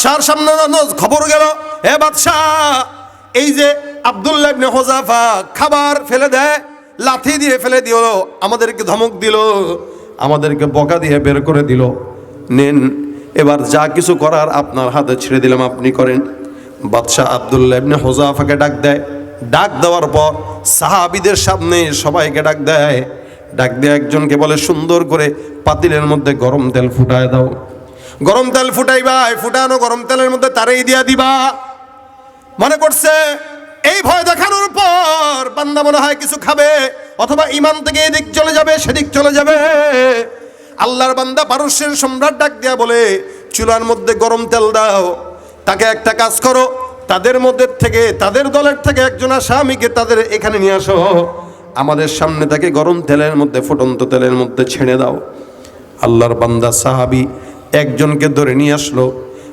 বাদশার সামনে খবর গেল। এ বাদশাহ, এই যে আব্দুল্লাহ ইবনে হোজাফা খাবার ফেলে দেয়, লাথি দিয়ে ফেলে দিল, আমাদেরকে ধমক দিল, আমাদেরকে বকা দিয়ে বের করে দিল। নেন, এবার যা কিছু করার আপনার হাতে ছেড়ে দিলাম, আপনি করেন। বাদশাহ আব্দুল্লাহ ইবনে হোজাফাকে ডাক দেয়। ডাক দেওয়ার পর সাহাবিদের সামনে সবাইকে ডাক দেয়। ডাক দিয়ে একজনকে বলে, সুন্দর করে পাতিলের মধ্যে গরম তেল ফুটায় দাও। গরম তেল ফুটাইবা ফুটানো গরম তেলের মধ্যে তারেই দিয়া দিবা। মনে করছে, এই ভয় দেখানোর পর বান্দা মনে হয় কিছু খাবে, অথবা ইমান থেকে এদিক চলে যাবে, সেদিক চলে যাবে। আল্লাহর বান্দা পারস্যের সম্রাট ডাক দিয়া বলে, চুলার মধ্যে গরম তেল দাও, তাকে একটা কাজ করো, তাদের মধ্যে থেকে, তাদের দলের থেকে একজন আসামিকে তাদের এখানে নিয়ে আসো। আমাদের সামনে তাকে গরম তেলের মধ্যে, ফুটন্ত তেলের মধ্যে ছেড়ে দাও। আল্লাহর বান্দা সাহাবি একজনকে ধরে নিয়ে আসলো।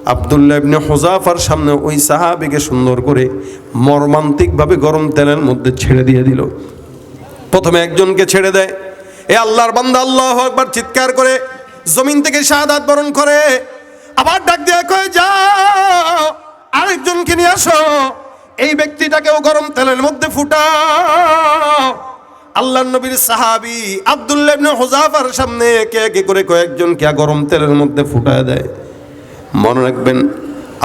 আবদুল্লাহ ইবনে হোজাফার সামনে ওই সাহাবিকে সুন্দর করে মর্মান্তিকভাবে গরম তেলের মধ্যে ছেড়ে দিয়ে দিল। প্রথমে একজনকে ছেড়ে দেয়। এ আল্লাহর বান্দা, আল্লাহ একবার চিৎকার করে, জমিন থেকে শাহাদাত বরণ করে। আবার ডাক দিয়ে কয়ে, যাও, আরেকজনকে নিয়ে আসো। এই ব্যক্তিটাকেও গরম তেলের মধ্যে ফুটাও। আল্লাহ নবীর সাহাবি আব্দুল্লাহ হোজাফার সামনে একে একে করে কয়েকজনকে গরম তেলের মধ্যে ফুটায় দেয়। মনে রাখবেন,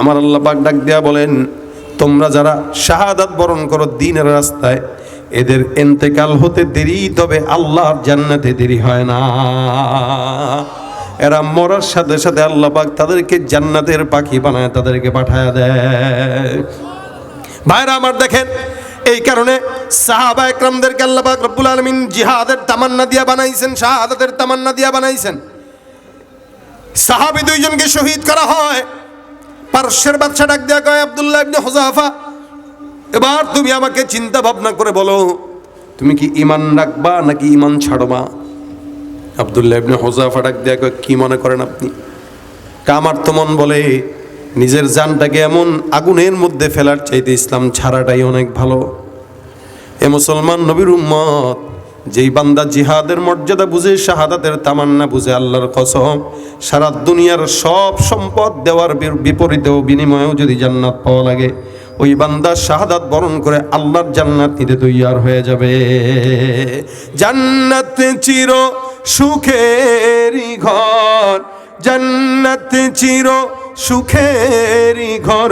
আমার আল্লাহ পাক ডাক দেয়া বলেন, তোমরা যারা শাহাদাত বরণ করো দিনের রাস্তায়, এদের এন্তেকাল হতে দেরি, তবে আল্লাহর জান্নাতে দেরি হয় না। এরা মরার সাথে সাথে আল্লাহ পাক তাদেরকে জান্নাতের পাখি বানায়, তাদেরকে পাঠায় দেয়। ভাইরা আমার দেখেন এই কারণে সাহাবা একরামদেরকে আল্লাহ পাক রব্বুল আলমিন জিহাদের তামান্না দিয়া বানাইছেন, শাহাদাতের তামান্না দিয়া বানাইছেন। সাহাবি দুইজনকে শহীদ করা হয়। পার্শ্বের বাচ্চা ডাক দেয়া কয়, আবদুল্লাহ ইবনে হোজাফা এবার তুমি আমাকে চিন্তা ভাবনা করে বলো, তুমি কি ইমান রাখবা নাকি ইমান ছাড়বা? আবদুল্লাহ ইবনে হোজাফা ডাক দেয়া কয়, কি মনে করেন আপনি? কামার তো মন বলে, নিজের জানটাকে এমন আগুনের মধ্যে ফেলার চাইতে ইসলাম ছাড়াটাই অনেক ভালো। এ মুসলমান নবীর উম্মত, যেই বান্দা জিহাদের মর্যাদা বুঝে, শাহাদাতের তামান্না বুঝে আল্লাহর কসম, সারা দুনিয়ার সব সম্পদ দেওয়ার বিপরীতেও বিনিময়েও যদি জান্নাত পাওয়া লাগে, ওই বান্দা শাহাদাত বরণ করে আল্লাহর জান্নাত নিতে তৈয়ার হয়ে যাবে। জান্নাত চির সুখেরই ঘর, জান্নাত চির সুখেরই ঘর,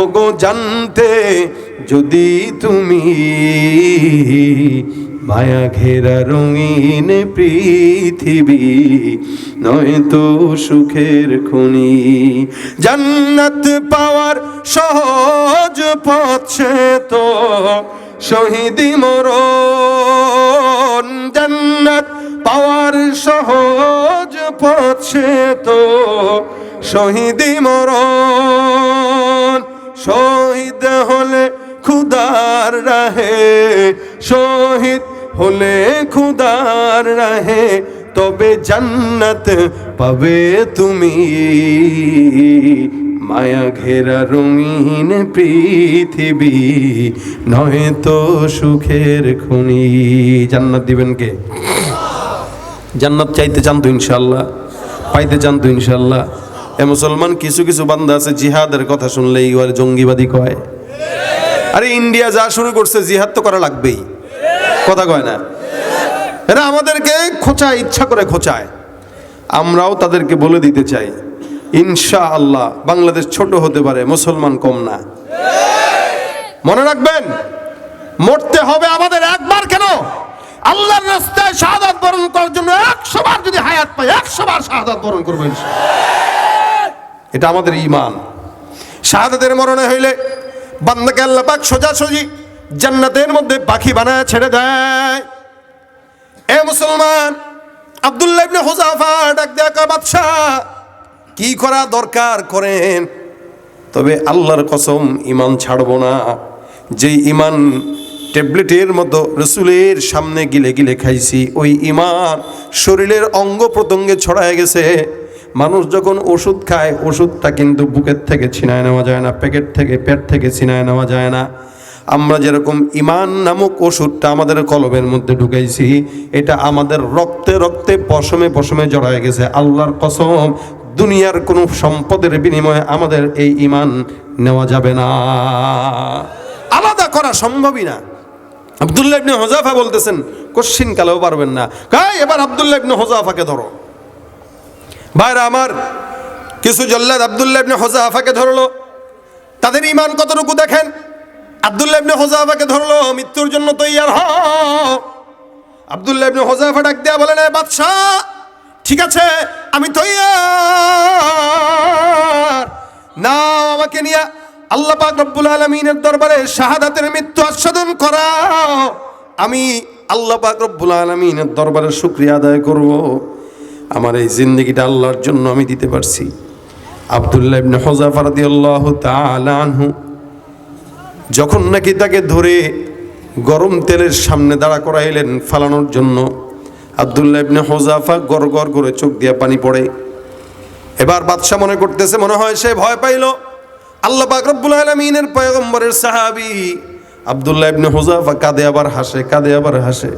ওগো জানতে যদি তুমি মায়া ঘেরা রঙিন পৃথিবী, নয়তো সুখের খুনি। জান্নাত পাওয়ার সহজ পথ তো শহীদি মরণ। জান্নাত পাওয়ার সহজ পথ তো শহীদি মরণ। শহীদ হলে খুদার রাহে, শহীদ হলে খুদার রাহে, তবে জান্নাত পাবে তুমি। মায়া ঘেরা রঙিন পৃথিবী, নয় তো সুখের খুনি। জান্নাত দিবেন কে? জান্নাত চাইতে চান তো ইনশাল্লাহ পাইতে চান তো ইনশাল্লাহ এ মুসলমান কিছু কিছু বান্দা আছে, জিহাদের কথা শুনলেই ওর জঙ্গিবাদী কয়। আরে ইন্ডিয়া যা শুরু করছে, জিহাদ তো করা লাগবেই। কথা কয় না? এরা আমাদেরকে খোঁচায়, ইচ্ছা করে খোঁচায়। আমরাও তাদেরকে বলে দিতে চাই ইনশা আল্লাহ বাংলাদেশ ছোট হতে পারে, মুসলমান কম না। মনে রাখবেন, মরতে হবে আমাদের একবার কেন? আল্লাহর রাস্তায় শাহাদাত বরণ করার জন্য একশো বার যদি হায়াত পাই, একশো বার শাহাদাত বরণ করবেন। এটা আমাদের ইমান শাহাদাতের মরণে হইলে বান্দাকে আল্লাহ পাক সোজাসুজি জান্নাতের মধ্যে পাখি বানায় ছেড়ে দেয়। এ মুসলমান, আব্দুল্লাহ ইবনে হুজাফা ডাক কয়, বাদশাহ, কি করা দরকার করেন? তবে আল্লাহর কসম ইমান ছাড়বো না। যেই ইমান ট্যাবলেটের মতো রসুলের সামনে গিলে গিলে খাইছি, ওই ইমান শরীরের অঙ্গ প্রত্যঙ্গে ছড়ায় গেছে। মানুষ যখন ওষুধ খায়, ওষুধটা কিন্তু বুকের থেকে ছিনায় নেওয়া যায় না প্যাকেট থেকে, পেট থেকে ছিনায় নেওয়া যায় না। আমরা যেরকম ইমান নামক ওষুধটা আমাদের কলবের মধ্যে ঢুকাইছি, এটা আমাদের রক্তে রক্তে, পশমে পশমে জড়ায় গেছে। আল্লাহর কসম, দুনিয়ার কোনো সম্পদের বিনিময়ে আমাদের এই ইমান নেওয়া যাবে না। আলাদা করা সম্ভবই না। আবদুল্লাহ ইবনে হোজাফা বলতেছেন, কোশ্চিন কালেও পারবেন না। কাই এবার আবদুল্লাহ ইবনে হোজাফাকে ধরো। ভাইরা আমার, কিছু জল্লাদ আবদুল্লাহ ইবনে হোজাফাকে ধরলো। তাদের ইমান কতটুকু দেখেন? আবদুল্লাহ ইবনে হোজাফাকে ধরলো, মৃত্যুর জন্য তৈয়ার হ। আবদুল্লাহ ইবনে হোজাফা ডাক দেয়া "এ বাদশাহ, ঠিক আছে, আমি তৈয়ার। না আমাকে নিয়ে আল্লাহ পাক রব্বুল আলমিনের দরবারে শাহাদাতের মৃত্যু আস্বাদন করাও। আমি আল্লাহ পাক রব্বুল আলমিনের দরবারে শুক্রিয়া আদায় করব। আমার এই জিন্দগিটা আল্লাহর জন্য আমি দিতে পারছি। আবদুল্লাহ ইবনে যখন নাকি তাকে ধরে গরম তেলের সামনে দাঁড়া করাইলেন ফালানোর জন্য, আবদুল্লাহ ইবনে হোজাফা গর গর করে চোখ দিয়ে পানি পড়ে। এবার বাদশাহ মনে করতেছে, মনে হয় সে ভয় পাইল। আল্লাহ পাক রব্বুল আলামিনের পয়গম্বরের সাহাবি আবদুল্লাহ ইবনে হোজাফা কাঁদে আবার হাসে, কাঁদে আবার হাসে।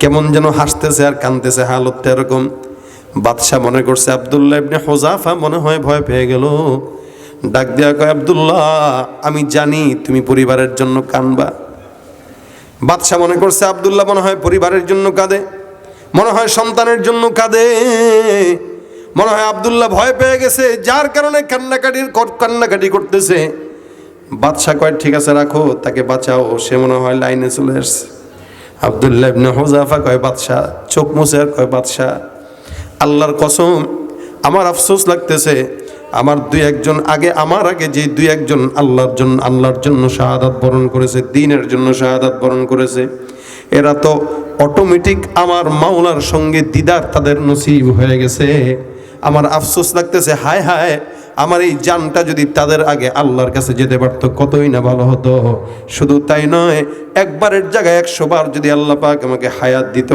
কেমন যেন হাসতেছে আর কাঁদতেছে, হালতটা এরকম। বাদশাহ মনে করছে আবদুল্লাহ ইবনে হোজাফা মনে হয় ভয় পেয়ে গেল। ডাক দেয়া কয়, আবদুল্লাহ, আমি জানি তুমি পরিবারের জন্য কানবা বাদশাহ মনে করছে, আবদুল্লাহ মনে হয় পরিবারের জন্য কাঁদে, মনে হয় সন্তানের জন্য কাঁদে, মনে হয় আবদুল্লাহ ভয় পেয়ে গেছে, যার কারণে কান্নাকাটির কান্নাকাটি করতেছে। বাদশাহ কয়, ঠিক আছে, রাখো, তাকে বাঁচাও। সে মনে হয় লাইনে চলে আসছে। আবদুল্লাহ ইবনে হোজাফা কয়, বাদশাহ, চোখ মুছে কয়, বাদশাহ আল্লাহর কসম, আমার আফসোস লাগতেছে, আমার দুই একজন আগে, আমার আগে যে দুই একজন আল্লাহর জন্য আল্লাহর জন্য শাহাদাত বরণ করেছে, দিনের জন্য শাহাদাত বরণ করেছে, এরা তো অটোমেটিক আমার মাওলার সঙ্গে দিদার তাদের নসিব হয়ে গেছে। আমার আফসোস লাগতেছে, হায় হায় আমার এই জানটা যদি তাদের আগে আল্লাহর কাছে যেতে পারতো, কতই না ভালো হতো। শুধু তাই নয়, একবারের জায়গায় একশো বার যদি আল্লাহ পাক আমাকে হায়াত দিত,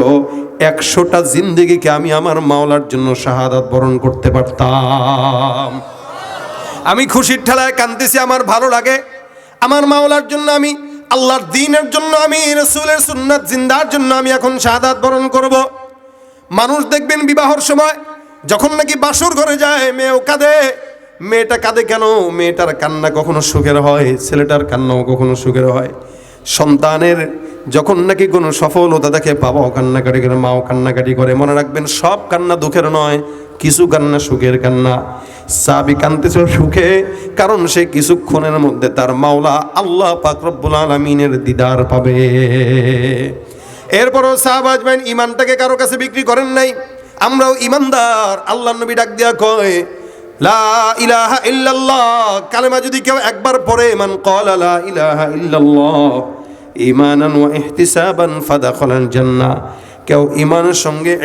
একশোটা জিন্দেগিকে আমি আমার মাওলার জন্য শাহাদাত বরণ করতে পারতাম। আমি খুশির ঠেলায় কান্দতেছি আমার ভালো লাগে। আমার মাওলার জন্য আমি, আল্লাহর দিনের জন্য আমি, রসুলের সুন্নাত জিন্দার জন্য আমি এখন শাহাদাত বরণ করব। মানুষ দেখবেন বিবাহর সময়, যখন নাকি বাসর ঘরে যায়, মেয়েও কাঁদে। মেয়েটা কাঁদে কেন? মেয়েটার কান্না কখনো সুখের হয়? ছেলেটার কান্নাও কখনো সুখের হয়? সন্তানের যখন নাকি কোনো সফলতা দেখে বাবাও কান্নাকাটি করে, মাও কান্নাকাটি করে, মনে রাখবেন সব কান্না দুঃখের নয়, কিছু কান্না সুখের কান্না। সাবি কান্দিছে সুখে, কারণ সে কিছুক্ষণের মধ্যে তার মাওলা আল্লাহ পাক রব্বুল আলামিনের দিদার পাবে। এরপরও সাহাবাজমাইন ইমানটাকে কারও কাছে বিক্রি করেন নাই। আমরাও ইমানদার আল্লাহ নবী ডাক দিয়া কয় লা ইলাহা ইল্লাল্লাহ। কালেমা যদি কেউ একবার পড়ে ইলাহা ইল্লাল্লাহ জান্নাহ। কেউ ইমানের সঙ্গে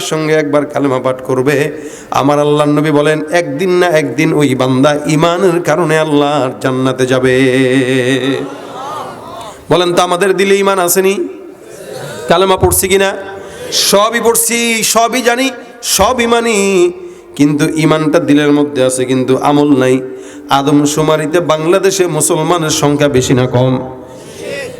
সঙ্গে একবার কালেমা পাঠ করবে। আমার আল্লাহ নবী বলেন, একদিন না একদিন ওই বান্দা ইমানের কারণে আল্লাহর জান্নাতে যাবে। বলেন তো, আমাদের দিলে ইমান আসেনি? কালেমা পড়ছি কিনা? সবই পড়ছি, সবই জানি সবই মানি কিন্তু ইমানটা দিলের মধ্যে আছে, কিন্তু আমল নাই। আদমশুমারিতে বাংলাদেশে মুসলমানের সংখ্যা বেশি না কম?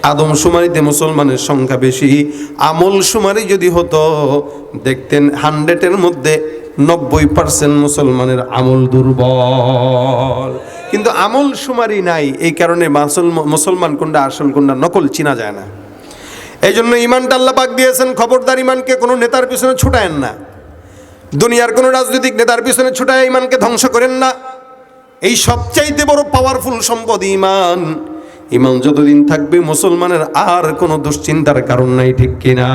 আদমশুমারিতে মুসলমানের সংখ্যা বেশি। আমল শুমারি যদি হতো, দেখতেন হান্ড্রেডের মধ্যে নব্বই পার্সেন্ট মুসলমানের আমল দুর্বল। কিন্তু আমল শুমারি নাই, এই কারণে মাসল- মুসলমান কোনটা আসল, কোনটা নকল চিনা যায় না। এই জন্য ইমানটা আল্লাহ পাক দিয়েছেন, খবরদার ইমানকে কোনো নেতার পিছনে ছুটায়েন না। দুনিয়ার কোনো রাজনৈতিক নেতার পিছনে ছুটায় ইমানকে ধ্বংস করেন না। এই সবচাইতে বড় পাওয়ারফুল সম্পদ ইমান। ইমান যতদিন থাকবে মুসলমানের আর কোনো দুশ্চিন্তার কারণ নাই, ঠিক কিনা?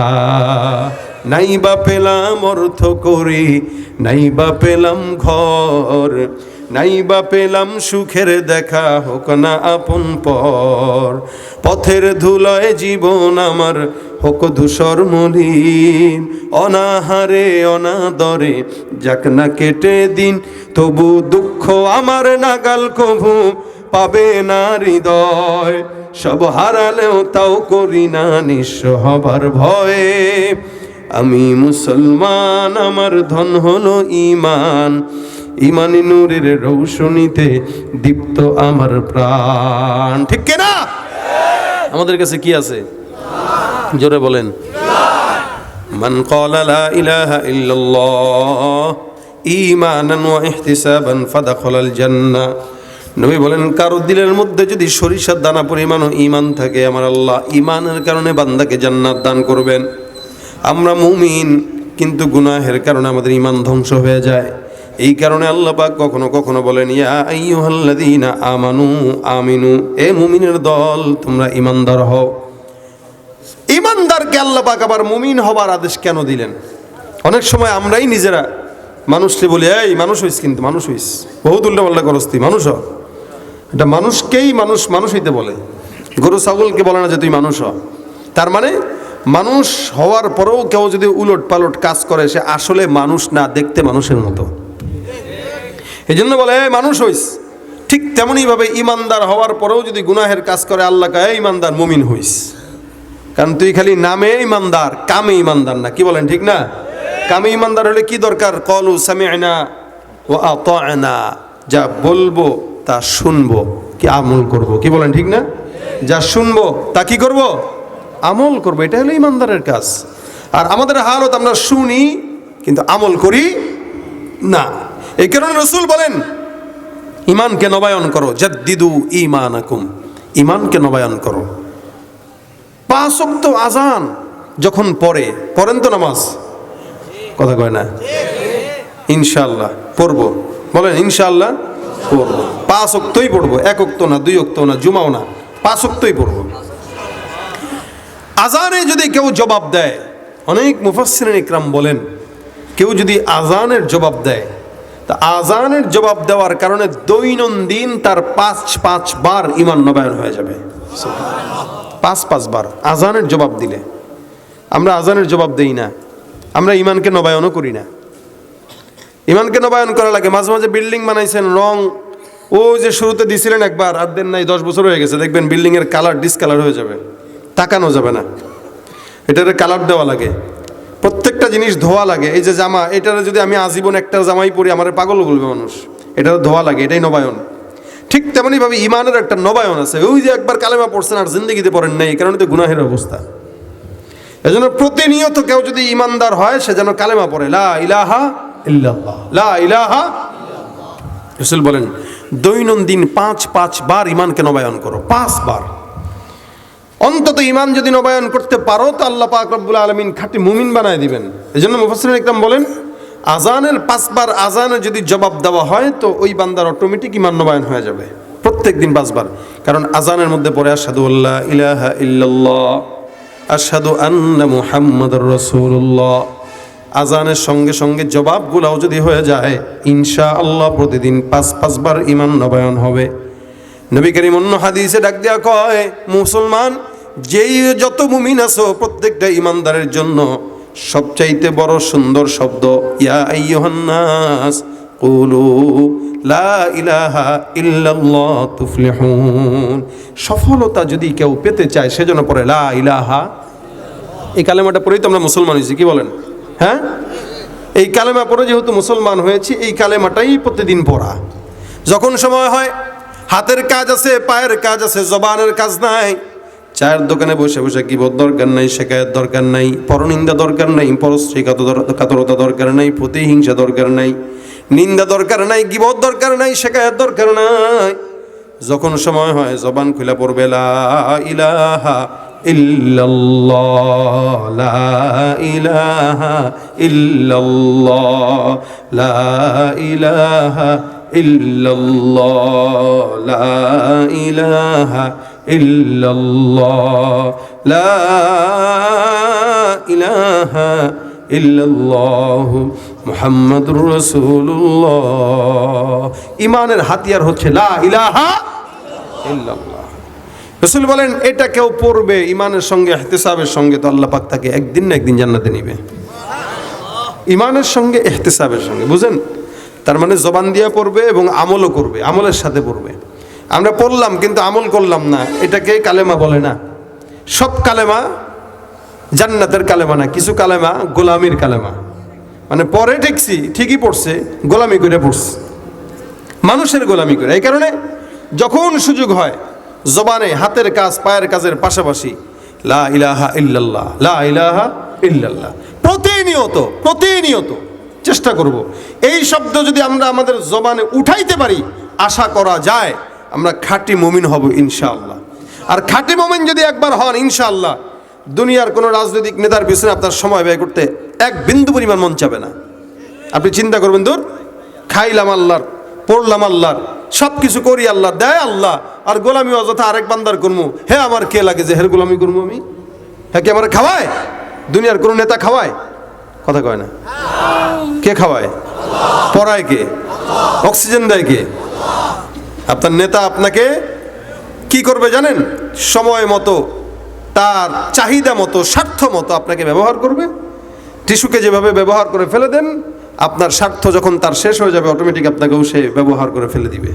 নাই বা পেলাম অর্থ করে নাই বা পেলাম ঘর। নাই বা পেলাম সুখের দেখা, হোক না আপন পর। পথের ধুলায় জীবন আমার, হোক ধূসর মলিন। অনাহারে, অনাদরে, যাক না কেটে দিন, তবু দুঃখ আমার নাগাল কভু পাবে না হৃদয়। সব হারালেও তাও করি না নিঃস্ব হবার ভয়ে। আমি মুসলমান, আমার ধন হলো ইমান ইমানি নূরের রৌশনীতে দীপ্ত আমার প্রাণ। ঠিক কিনা? আমাদের কাছে কি আছে? জোরে বলেন। মান ক্বালা লা ইলাহা ইল্লাল্লাহ ঈমানান ওয়া ইহতিসাবান ফাদাখালাল জান্নাহ। নবী বলেন, কারও দিলের মধ্যে যদি সরিষার দানা পরিমাণও ঈমান থাকে, আমার আল্লাহ ঈমানের কারণে বান্দাকে জান্নাত দান করবেন। আমরা মুমিন, কিন্তু গুনাহের কারণে আমাদের ঈমান ধ্বংস হয়ে যায়। এই কারণে আল্লাহ পাক কখনো কখনো বলেন, ইয়া আইয়ুহাল্লাযীনা আমানু, আমিনু, এ মুমিনের দল, তোমরা ঈমানদার হও। ইমানদারকে আল্লাহ পাক আবার মুমিন হবার আদেশ কেন দিলেন? অনেক সময় আমরাই নিজেরা মানুষকে বলি, এই, মানুষ হইস কিন্তু, মানুষ হইস। বহুত উল্টা পাল্টা করস তুই, মানুষ হ। এটা মানুষকেই মানুষ মানুষ হইতে বলে। গরু, ছাগলকে বলে না যে তুই মানুষ হ। তার মানে মানুষ হওয়ার পরেও কেউ যদি উলট পালট কাজ করে, সে আসলে মানুষ না, দেখতে মানুষের মতো। এই জন্য বলে, "এই মানুষ হইস। ঠিক তেমনইভাবে ইমানদার হওয়ার পরেও যদি গুনাহের কাজ করে, আল্লাহ কায় ইমানদার মুমিন হইস। কারণ তুই খালি নামে ইমানদার কামে ইমানদার না, কি বলেন ঠিক না? কামে ইমানদার হলে কি দরকার? কলু সামিআনা ও আতানা যা বলব, তা শুনব, কি আমল করব, কি বলেন ঠিক না? যা শুনব, তা কি করব? আমল করব, এটা হলো ইমানদারের কাজ। আর আমাদের হালত আমরা শুনি, কিন্তু আমল করি না। এই কারণে রসুল বলেন, ইমানকে নবায়ন করো, জাদ্দিদু ইমানাকুম ইমানকে নবায়ন করো। পাঁচ অক্ত আজান যখন পড়ে, পড়েন তো নামাজ? কথা কয় না? ইনশাল্লাহ পড়ব। বলেন ইনশাল্লাহ পড়ব। পাঁচ অক্তই পড়ব, এক অক্ত না, দুই অক্ত না, জুমাও না, পাঁচ অক্তই পড়ব। আজানে যদি কেউ জবাব দেয়, অনেক মুফাসসির ইকরাম বলেন, কেউ যদি আজানের জবাব দেয় আজানের জবাব দেওয়ার কারণে দৈনন্দিন তার পাঁচ পাঁচ বার ইমান নবায়ন হয়ে যাবে। পাঁচ পাঁচবার আজানের জবাব দিলে। আমরা আজানের জবাব দেই না। আমরা ইমানকে নবায়নও করি না। ইমানকে নবায়ন করা লাগে। মাঝে মাঝে বিল্ডিং বানাইছেন, রং। ও যে শুরুতে দিছিলেন একবার, আর দেন নাই, দশ বছর হয়ে গেছে। দেখবেন বিল্ডিংয়ের কালার ডিসকালার হয়ে যাবে। তাকানো যাবে না। এটার কালার দেওয়া লাগে। প্রত্যেকটা জিনিস ধোয়া লাগে। এই যে জামা, এটার যদি আমি আজীবন একটা জামাই পরি, আমার পাগল বলবে মানুষ। এটার ধোয়া লাগে, এটাই নবায়ন। ঠিক তেমনইভাবে ইমানের একটা নবায়ন আছে। ওই যে একবার কালেমা পড়ছেন আর জিন্দগিতে পড়েন নাই, এই কারণে তো গুনাহের অবস্থা। এজন্য প্রতিনিয়ত কেউ যদি ইমানদার হয়, সে যেন কালেমা পড়ে, লা ইলাহা ইল্লাল্লাহ। লা ইলাহা রসুল বলেন, দৈনন্দিন পাঁচ পাঁচ বার ইমানকে নবায়ন করো, পাঁচ বার। অন্তত ইমান যদি নবায়ন করতে পারো, তো আল্লাহ পাক রব্বুল আলমিন খাঁটি মুমিন বানায় দিবেন। এই জন্য মুফাসির ইকরাম বলেন আজানের পাঁচবার আজানে যদি জবাব দেওয়া হয়, তো ওই বান্দার অটোমেটিক ইমান নবায়ন হয়ে যাবে। প্রত্যেক দিন পাঁচবার। কারণ আজানের মধ্যে পড়ে আসাদু আল্লাহ ইলাহা ইল্লাল্লাহ আসাদু আন্না মুহাম্মদুর রাসূলুল্লাহ। আজানের সঙ্গে সঙ্গে জবাবগুলাও যদি হয়ে যায় ইনশা আল্লাহ প্রতিদিন পাঁচ, পাঁচবার ইমান নবায়ন হবে। নবী করিম অন্য হাদিসে ডাক দেওয়া কয়, মুসলমান যেই যত মুমিন আছো, প্রত্যেকটা ইমানদারের জন্য সবচাইতে বড় সুন্দর শব্দ, ইয়া আইয়ুহান্নাস, কুলু লা সফলতা যদি কেউ পেতে চায় সেজন্য পরে লা ইলাহা। এই কালেমাটা পড়েই তো আমরা মুসলমান হয়েছি, কি বলেন? হ্যাঁ? এই কালেমা পড়ে যেহেতু মুসলমান হয়েছি, এই কালেমাটাই প্রতিদিন পড়া। যখন সময় হয়, হাতের কাজ আছে, পায়ের কাজ আছে, জবানের কাজ নাই। চায়ের দোকানে বসে বসে কিবোধ দরকার নাই শেখায়ের দরকার নাই, পরনিন্দা দরকার নাই পরশ্রী কাতরতা দরকার নাই, প্রতিহিংসা দরকার নাই, নিন্দা দরকার নাই গিবদ দরকার নাই শেখায়ের দরকার নাই। যখন সময় হয়, জবান খুলে পড়বে, লা ইলাহা লা ইলাহা ইল্লাল্লাহ, লা ইলাহা ইল্লাল্লাহ, লা ইলাহা ইল্লাল্লাহ, মুহাম্মাদুর রাসূলুল্লাহ। ইমানের হাতিয়ার হচ্ছে লা ইলাহা ইল্লাল্লাহ। রসুল বলেন, এটা কেউ পড়বে ইমানের সঙ্গে এহতেসাবের সঙ্গে, তো আল্লাহ পাক তাকে একদিন না একদিন জান্নাতে নিবে। ইমানের সঙ্গে এহতেসাবের সঙ্গে, বুঝেন? তার মানে জবান দিয়ে পড়বে এবং আমলও করবে, আমলের সাথে পড়বে। আমরা পড়লাম কিন্তু আমল করলাম না। এটাকে কালেমা বলে না। সব কালেমা জান্নাতের কালেমা না, কিছু কালেমা গোলামির কালেমা। মানে পরে ঠেকছি ঠিকই পড়ছে, গোলামি করে পড়ছে। মানুষের গোলামি করে, এই কারণে যখন সুযোগ হয়, জবানে, হাতের কাজ, পায়ের কাজের পাশাপাশি, লা ইলাহা ইল্লাল্লাহ, লা ইলাহা ইল্লাল্লাহ। প্রতিনিয়ত প্রতিনিয়ত চেষ্টা করব। এই শব্দ যদি আমরা আমাদের জবানে উঠাইতে পারি, আশা করা যায়। আমরা খাঁটি মমিন হব ইনশাআল্লাহ। আর খাঁটি মমিন যদি একবার হন ইনশাআল্লাহ, দুনিয়ার কোনো রাজনৈতিক নেতার পিছনে আপনার সময় ব্যয় করতে এক বিন্দু পরিমাণ মন চাবে না। আপনি চিন্তা করবেন, দূর, খাইলাম আল্লাহর, পড়লাম আল্লাহর সব কিছু করি আল্লাহ, দেয় আল্লাহ, আর গোলামি অযথা আরেক বান্দার করব হে আমার কে লাগে যে হের গোলামি করব আমি? হ্যাঁ কি আমার খাওয়ায়? দুনিয়ার কোনো নেতা খাওয়ায়? কথা কয় না। কে খাওয়ায়? পড়ায় কে? অক্সিজেন দেয় কে? আপনার নেতা আপনাকে কি করবে জানেন? সময় মতো, তার চাহিদা মতো, স্বার্থ মতো আপনাকে ব্যবহার করবে। টিস্যুকে যেভাবে ব্যবহার করে ফেলে দেন, আপনার স্বার্থ যখন তার শেষ হয়ে যাবে অটোমেটিক আপনাকেও সে ব্যবহার করে ফেলে দিবে।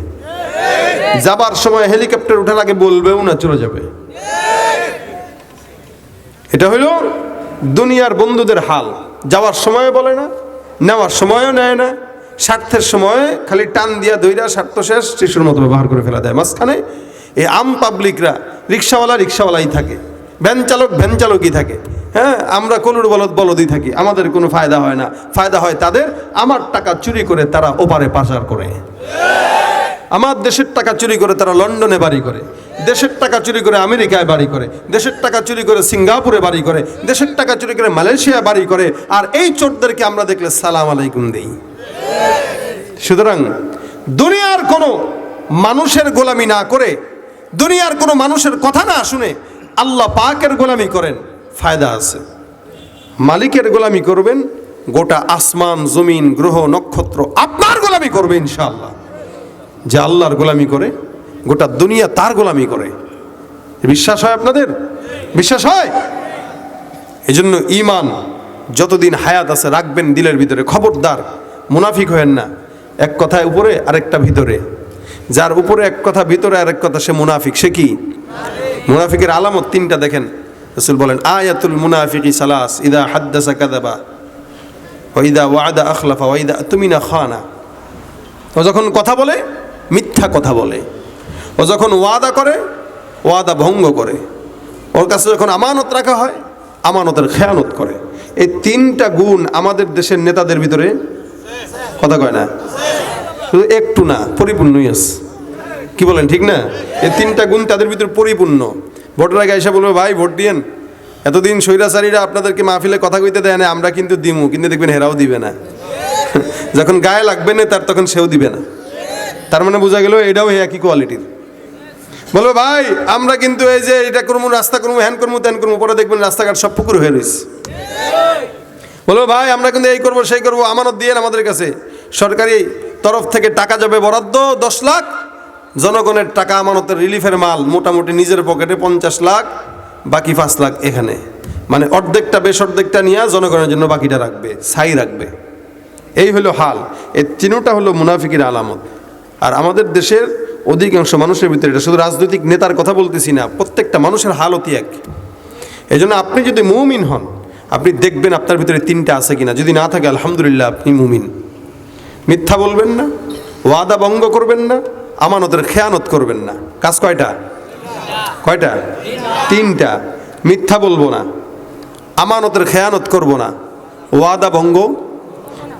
যাবার সময় হেলিকপ্টার উঠার আগে বলবেও না, চলে যাবে। এটা হইল দুনিয়ার বন্ধুদের হাল। যাওয়ার সময় বলে না, নেওয়ার সময়ও নেয় না স্বার্থের সময় খালি টান দিয়া দইরা স্বার্থ শেষ শিশুর মতো ব্যবহার করে ফেলা দেয়। মাঝখানে এই আম পাবলিকরা, রিক্সাওয়ালা রিক্সাওয়ালাই থাকে, ভ্যান চালক ভ্যান চালকই থাকে। হ্যাঁ আমরা কলুর বলদ বলদই থাকি, আমাদের কোনো ফায়দা হয় না। ফায়দা হয় তাদের, আমার টাকা চুরি করে তারা ওপারে পাচার করে। আমার দেশের টাকা চুরি করে তারা লন্ডনে বাড়ি করে। দেশের টাকা চুরি করে আমেরিকায় বাড়ি করে। দেশের টাকা চুরি করে সিঙ্গাপুরে বাড়ি করে। দেশের টাকা চুরি করে মালয়েশিয়া বাড়ি করে। আর এই চোরদেরকে আমরা দেখলে সালাম আলাইকুম দেই। সুতরাং দুনিয়ার কোনো মানুষের গোলামি না করে, দুনিয়ার কোনো মানুষের কথা না শুনে আল্লাহ পাকের গোলামি করেন, ফায়দা আছে। মালিকের গোলামি করবেন, গোটা আসমান, জমিন, গ্রহ, নক্ষত্র আপনার গোলামি করবে ইনশাআল্লাহ। যে আল্লাহর গোলামি করে, গোটা দুনিয়া তার গোলামি করে। বিশ্বাস হয় আপনাদের? বিশ্বাস হয়? এই জন্য ইমান যতদিন হায়াত আছে, রাখবেন দিলের ভিতরে। খবরদার, মুনাফিক হয়েন না। এক কথায় উপরে, আরেকটা ভিতরে। যার উপরে এক কথা, ভিতরে আরেক কথা, সে মুনাফিক। সে কি? মুনাফিকের আলামত তিনটা দেখেন। রসুল বলেন, আয়াতুল মুনাফিকি সালাস, ইদা হাদ্দাসা কাদাবা ওইদা ওয়াদা আখলাফা ওইদা তুমিনা খানা। ও যখন কথা বলে, মিথ্যা কথা বলে। ও যখন ওয়াদা করে, ওয়াদা ভঙ্গ করে। ওর কাছে যখন আমানত রাখা হয়, আমানতের খেয়ানত করে। এই তিনটা গুণ আমাদের দেশের নেতাদের ভিতরে কথা কয় না? শুধু একটু না, পরিপূর্ণই আছে। কি বলেন, ঠিক না? এই তিনটা গুণ তাদের ভিতরে পরিপূর্ণ। ভোটের আগে এসে বলবে, ভাই, ভোট দিয়েন। এতদিন স্বৈরাচারীরা আপনাদেরকে মাহফিলে কথা কইতে দেয় না, আমরা কিন্তু দিমু, কিন্তু দেখবেন হেরাও দিবে না। যখন গায়ে লাগবে না, তার তখন সেও দিবে না। তার মানে বোঝা গেল এটাও একই কোয়ালিটির। বলব, ভাই, আমরা কিন্তু এই যে এটা করব রাস্তা করব হ্যান করব ত্যান করব পরে দেখবেন রাস্তাঘাট সব পুকুর হয়ে রয়েছে। বলব, ভাই, আমরা কিন্তু এই করব, সেই করব, আমানত দিয়ে আমাদের কাছে। সরকারি তরফ থেকে টাকা যাবে বরাদ্দ, দশ লাখ। জনগণের টাকা আমানতের রিলিফের মাল মোটামুটি নিজের পকেটে পঞ্চাশ লাখ, বাকি পাঁচ লাখ এখানে। মানে অর্ধেকটা বেশ অর্ধেকটা নিয়ে জনগণের জন্য বাকিটা রাখবে ছাই রাখবে। এই হলো হাল। এই তিনোটা হলো মুনাফিকের আলামত। আর আমাদের দেশের অধিকাংশ মানুষের ভিতরে এটা শুধু রাজনৈতিক নেতার কথা বলতেছি না, প্রত্যেকটা মানুষের হালতই এক। এই জন্য আপনি যদি মুমিন হন, আপনি দেখবেন আপনার ভিতরে তিনটা আছে কিনা। যদি না থাকে, আলহামদুলিল্লাহ আপনি মুমিন। মিথ্যা বলবেন না, ওয়াদা ভঙ্গ করবেন না, আমানতের খেয়ানত করবেন না। কাজ কয়টা? কয়টা? তিনটা। মিথ্যা বলব না, আমানতের খেয়ানত করব না, ওয়াদা ভঙ্গ।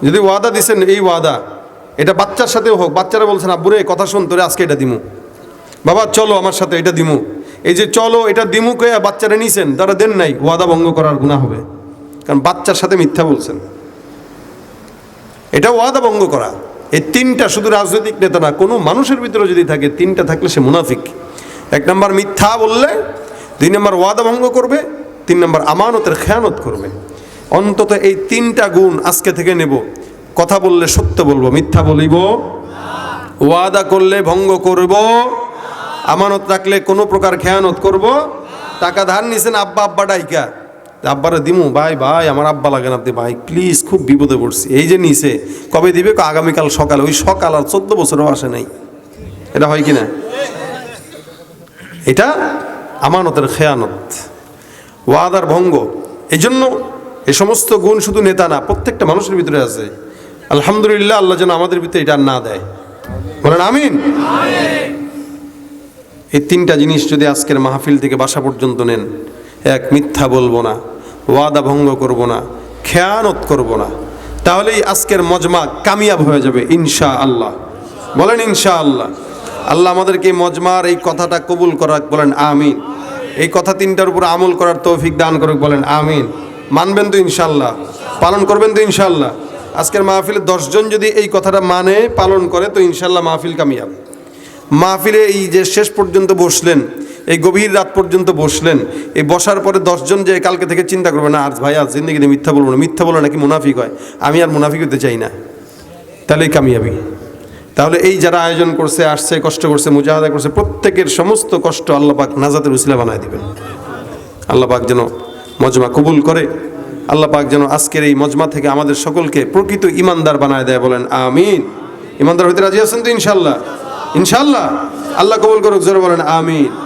যদি ওয়াদা দিছেন এই ওয়াদা, এটা বাচ্চার সাথেও হোক, বাচ্চারা বলছেন আব্বুরে কথা শোন, তোরে আজকে এটা দিমু। বাবা, চলো আমার সাথে এটা দিমু। এই যে চলো, এটা দিমু কে বাচ্চারা নিছেন, তারা দেন নাই, ওয়াদা ভঙ্গ করার গুণা হবে। কারণ বাচ্চার সাথে মিথ্যা বলছেন। এটা ওয়াদা ভঙ্গ করা। এই তিনটা শুধু রাজনৈতিক নেতা না, কোনো মানুষের ভিতরে যদি থাকে, তিনটা থাকলে সে মুনাফিক। এক নম্বর মিথ্যা বললে, দুই নম্বর ওয়াদা ভঙ্গ করবে, তিন নম্বর আমানতের খেয়ানত করবে। অন্তত এই তিনটা গুণ আজকে থেকে নেব। কথা বললে সত্য বলব, মিথ্যা বলিব ওয়াদা করলে ভঙ্গ করব আমানত রাখলে কোনো প্রকার খেয়ানত করব টাকা ধার নিছেন আব্বা আব্বা ডাইকা। আব্বারে দিমু, ভাই ভাই, আমার আব্বা লাগেন আপনি, ভাই প্লিজ খুব বিপদে পড়ছি। এই যে নিছে কবে দিবে? আগামীকাল সকালে। ওই সকাল আর চোদ্দ বছরও আসে নাই। এটা হয় কি না এটা আমানতের খেয়ানত, ওয়াদার ভঙ্গ। এই জন্য এই সমস্ত গুণ শুধু নেতা না, প্রত্যেকটা মানুষের ভিতরে আছে। আলহামদুলিল্লাহ, আল্লাহ যেন আমাদের ভিতরে এটা না দেয়। বলেন, আমিন। এই তিনটা জিনিস যদি আজকের মাহফিল থেকে বাসা পর্যন্ত নেন, এক মিথ্যা বলব না। ওয়াদা ভঙ্গ করব না, খেয়ানত করব না। তাহলেই আজকের মজমা কামিয়াব হয়ে যাবে ইনশা আল্লাহ বলেন ইনশা আল্লাহ আল্লাহ আমাদেরকে মজমার এই কথাটা কবুল করাক, বলেন আমিন। এই কথা তিনটার উপর আমল করার তৌফিক দান করুক, বলেন আমিন। মানবেন তো ইনশাল্লাহ পালন করবেন তো ইনশাল্লাহ আজকের মাহফিলে দশজন যদি এই কথাটা মানে পালন করে, তো ইনশাল্লাহ মাহফিল কামিয়াব। মাহফিলে এই যে শেষ পর্যন্ত বসলেন এই গভীর রাত পর্যন্ত বসলেন। এই বসার পরে দশজন যে কালকে থেকে চিন্তা করবে, না, আজ ভাই, আজ জিন্দগিতে মিথ্যা বলব না। মিথ্যা বলে নাকি মুনাফিক হয়? আমি আর মুনাফিক হতে চাই না। তাহলেই কামিয়াবি। তাহলে এই যারা আয়োজন করছে, আসছে, কষ্ট করছে, মুজাহাদা করছে, প্রত্যেকের সমস্ত কষ্ট আল্লাহ পাক নাজাতের উসিলা বানায় দিবেন। আল্লাহ পাক যেন মজমা কবুল করে। আল্লাহ পাক যেন আজকের এই মজমা থেকে আমাদের সকলকে প্রকৃত ইমানদার বানায় দেয় বলেন, আমিন। ইমানদার হইতে রাজি আছেন তো ইনশাল্লাহ ইনশাল্লাহ আল্লাহ কবুল করুক, জোরে বলেন, আমিন।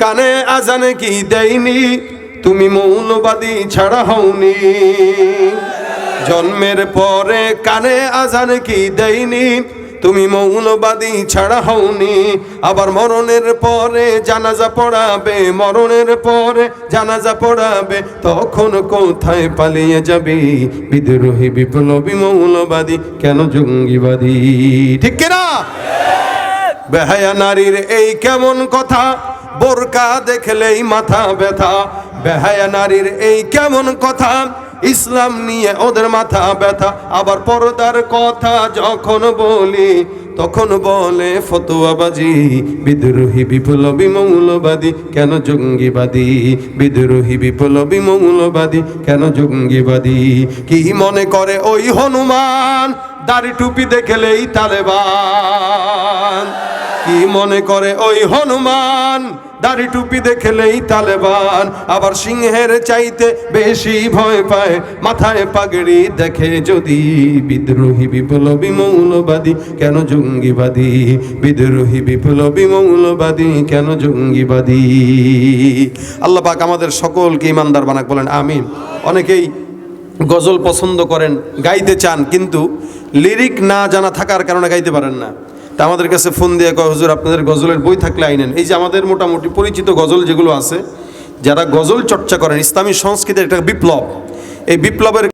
কানে আজানে কি দেয়নি? তুমি মৌলবাদী ছাড়া হওনি। জন্মের পরে কানে আজান কি দেয়নি? তুমি মৌলবাদী ছাড়া হওনি। আবার মরণের পরে জানাজা পড়াবে, মরণের পরে জানাজা পড়াবে, তখন কোথায় পালিয়ে যাবে? বিদ্রোহী, বিপ্লবী, মৌলবাদী, কেন জঙ্গিবাদী? ঠিক কিনা? বেহায়া নারীর এই কেমন কথা? বোরকা দেখলেই মাথা ব্যথা। বেহায়া নারীর এই কেমন কথা? ইসলাম নিয়ে ওদের মাথা ব্যথা। আবার পর্দার কথা যখন বলি, তখন বলে ফতোয়াবাজি, বিদ্রোহী, বিপ্লবী, মৌলবাদী। কেন জঙ্গিবাদী? বিদ্রোহী, বিপ্লবী, মৌলবাদী। কেন জঙ্গিবাদী? কি মনে করে ওই হনুমান? দাড়ি টুপি দেখলেই তালেবান। কি মনে করে ওই হনুমান? দাড়ি টুপি দেখলেই তালেবান। আবার সিংহের চাইতে বেশি ভয় পায়। মাথায় পাগড়ি দেখে যদি বিদ্রোহী, বিপ্লবী, মৌলবাদী, কেন জঙ্গিবাদী? বিদ্রোহী, বিপ্লবী, মৌলবাদী, কেন জঙ্গিবাদী? আল্লাহ পাক আমাদের সকলকে ইমানদার বানাক বলেন, আমিন। অনেকেই গজল পছন্দ করেন, গাইতে চান, কিন্তু লিরিক না জানা থাকার কারণে গাইতে পারেন না। তা আমাদের কাছে ফোন দিয়ে কয়, হুজুর, আপনাদের গজলের বই থাকলে আইনেন। এই যে আমাদের মোটামুটি পরিচিত গজল যেগুলো আছে, যারা গজল চর্চা করেন, ইসলামী সংস্কৃতির একটা বিপ্লব। এই বিপ্লবের